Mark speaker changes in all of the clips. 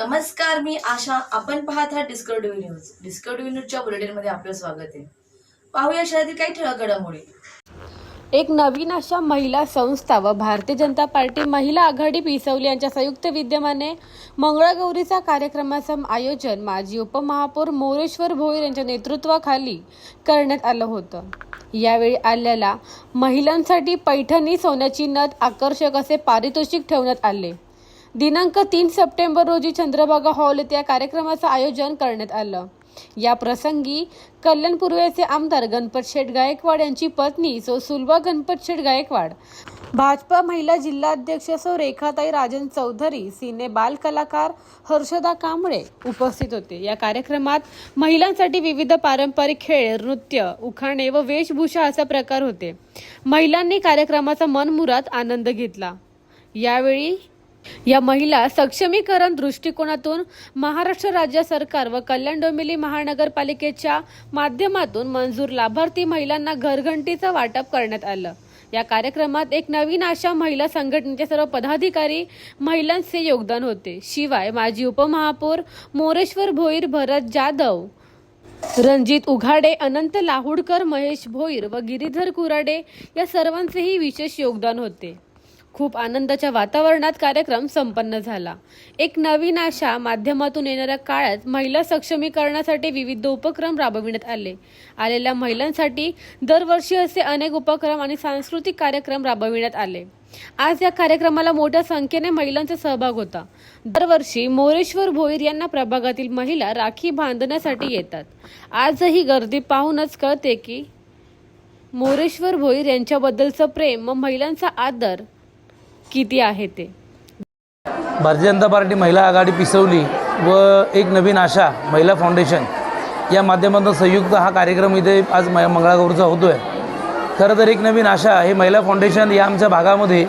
Speaker 1: नमस्कार मी आशा. आपण पाहत आहात डिस्कवरी न्यूज डिस्कवरी न्यूजच्या बुलेटिनमध्ये आपलं स्वागत आहे. पाहूया शहरातील काही ठळक घडामोडी
Speaker 2: एक नवीन अशा महिला संस्था व भारतीय जनता पार्टी महिला आघाडी पिसवली. यांच्या संयुक्त विद्यमाने मंगळागौरीचा कार्यक्रमाचं आयोजन माजी उपमहापौर मोरेश्वर भोईर यांच्या नेतृत्वाखाली करण्यात आलं होतं. यावेळी आल्याला महिलांसाठी पैठणी सोन्याची नथ आकर्षक असे पारितोषिक ठेवण्यात आले. दिनांक तीन सप्टेंबर रोजी चंद्रभागा हॉल येथे या कार्यक्रमाचं आयोजन करण्यात आलं. या प्रसंगी कल्याण पूर्वेचे आमदार गणपत शेठ गायकवाड यांची पत्नी सो सुलभा गणपत शेठ गायकवाड भाजपा महिला जिल्हाध्यक्ष सो रेखाताई राजन चौधरी सिने बाल कलाकार हर्षदा कांबळे उपस्थित होते. या कार्यक्रमात महिलांसाठी विविध पारंपरिक खेळ नृत्य उखाणे व वेशभूषा असा प्रकार होते. महिलांनी कार्यक्रमाचा मनमुराद आनंद घेतला. यावेळी या महिला सक्षमीकरण दृष्टिकोनातून महाराष्ट्र राज्य सरकार व कल्याण डोंबिवली महानगरपालिकेच्या माध्यमातून मंजूर लाभार्थी महिलांना घरघंटीचं वाटप करण्यात आलं. या कार्यक्रमात एक नवीन आशा महिला संघटनेचे सर्व पदाधिकारी महिलांचे योगदान होते. शिवाय माजी उपमहापौर मोरेश्वर भोईर भरत जाधव रणजित उघाडे अनंत लाहुडकर महेश भोईर व गिरीधर कुराडे या सर्वांचेही विशेष योगदान होते. खूप आनंदाच्या वातावरणात कार्यक्रम संपन्न झाला. एक नवीन आशा माध्यमातून येणाऱ्या काळात महिला सक्षमीकरणासाठी विविध उपक्रम राबविण्यात आले. आलेल्या महिलांसाठी दरवर्षी असे अनेक उपक्रम आणि सांस्कृतिक कार्यक्रम राबविण्यात आले. आज या कार्यक्रमाला मोठ्या संख्येने महिलांचा सहभाग होता. दरवर्षी मोरेश्वर भोईर यांना प्रभागातील महिला राखी बांधण्यासाठी येतात. आजही गर्दी पाहूनच कळते की मोरेश्वर भोईर यांच्याबद्दलचं प्रेम व महिलांचा आदर किती आहे ते?
Speaker 3: भारतीय जनता पार्टी महिला आघाडी पिसवली व एक नवीन आशा महिला फाउंडेशन या माध्यमातून संयुक्त हा कार्यक्रम इथे आज म मंगळागौरचा होतो आहे खरं तर एक नवीन आशा हे महिला फाउंडेशन या आमच्या भागामध्ये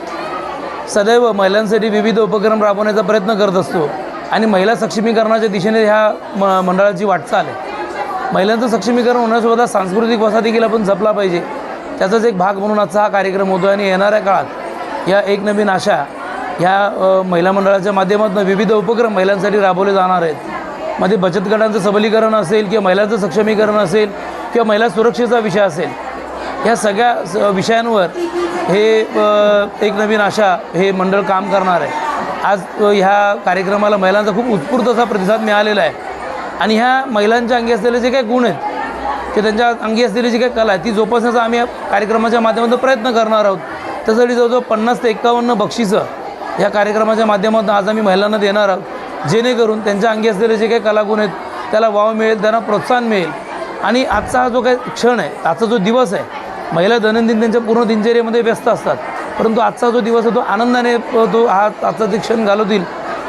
Speaker 3: सदैव महिलांसाठी विविध उपक्रम राबवण्याचा प्रयत्न करत असतो आणि महिला सक्षमीकरणाच्या दिशेने ह्या म मंडळाची वाटचाल आहे. महिलांचं सक्षमीकरण होण्यासोबत सांस्कृतिक वसा देखील आपण जपला पाहिजे. त्याचाच एक भाग म्हणून आजचा हा कार्यक्रम होतो आणि येणाऱ्या काळात या एक नवीन आशा ह्या महिला मंडळाच्या माध्यमातून विविध उपक्रम महिलांसाठी राबवले जाणार आहेत. मध्ये बचत गटांचं सबलीकरण असेल किंवा महिलांचं सक्षमीकरण असेल किंवा महिला सुरक्षेचा विषय असेल ह्या सगळ्या स विषयांवर हे एक नवीन आशा हे मंडळ काम करणार आहे. आज ह्या कार्यक्रमाला महिलांचा खूप उत्स्फूर्त असा प्रतिसाद मिळालेला आहे. आणि ह्या महिलांच्या अंगी असलेले जे काही गुण आहेत ते त्यांच्या अंगी असलेली जी काही कला आहे ती जोपासण्याचा आम्ही या कार्यक्रमाच्या माध्यमातून प्रयत्न करणार आहोत. त्यासाठी जवळजवळ पन्नास ते एक्कावन्न बक्षिसं या कार्यक्रमाच्या माध्यमातून आज आम्ही महिलांना देणार आहोत. जेणेकरून त्यांच्या अंगी असलेले जे काही कलागुण आहेत त्याला वाव मिळेल त्यांना प्रोत्साहन मिळेल. आणि आजचा हा जो काही क्षण आहे आजचा जो दिवस आहे महिला दैनंदिन त्यांच्या पूर्ण दिनचर्येमध्ये व्यस्त असतात. परंतु आजचा जो दिवस आहे तो आनंदाने तो हा आजचा ते क्षण घालवतील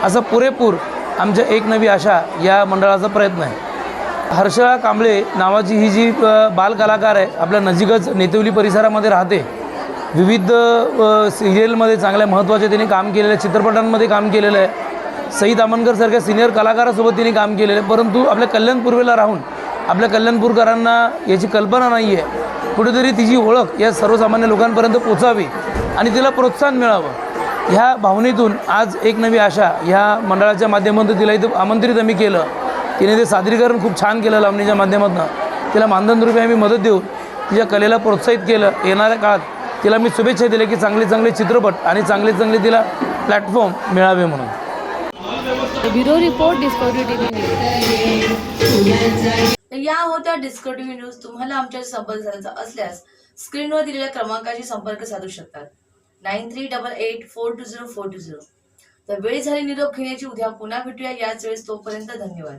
Speaker 3: असा पुरेपूर आमच्या एक नवी आशा या मंडळाचा प्रयत्न आहे. हर्षळा कांबळे नावाची ही जी बालकलाकार आहे आपल्या नजीकच नेतेवली परिसरामध्ये राहते. विविध सिरियलमध्ये चांगल्या महत्त्वाचे तिने काम केलेलं आहे. चित्रपटांमध्ये काम केलेलं आहे. सईद अमनकरसारख्या सिनियर कलाकारासोबत तिने काम केलेलं आहे. परंतु आपल्या कल्याण पूर्वेला राहून आपल्या कल्याणपूरकरांना याची कल्पना नाही आहे कुठेतरी तिची ओळख या सर्वसामान्य लोकांपर्यंत पोचावी आणि तिला प्रोत्साहन मिळावं. ह्या भावनेतून आज एक नवी आशा ह्या मंडळाच्या माध्यमातून तिला इथं आमंत्रित आम्ही केलं. तिने ते सादरीकरण खूप छान केलं लावणीच्या माध्यमातून. तिला मानधनरूपी आम्ही मदत देऊन तिच्या कलेला प्रोत्साहित केलं. येणाऱ्या काळात तिला मी शुभेच्छा दिल्या की चांगले चांगले चित्रपट आणि चांगले चांगले तिला प्लॅटफॉर्म मिळावे म्हणून.
Speaker 2: ब्युरो रिपोर्ट डिस्कवरी टीव्ही
Speaker 1: तर या होत्या डिस्कवरी न्यूज तुम्हाला आमच्या संपर्क साधायचा असल्यास स्क्रीनवर दिलेल्या क्रमांकाशी संपर्क साधू शकतात. Nine three double eight four two zero four two zero तर वेळ झाली निरोप घेण्याची. उद्या पुन्हा भेटूया. याच वेळेस तोपर्यंत धन्यवाद.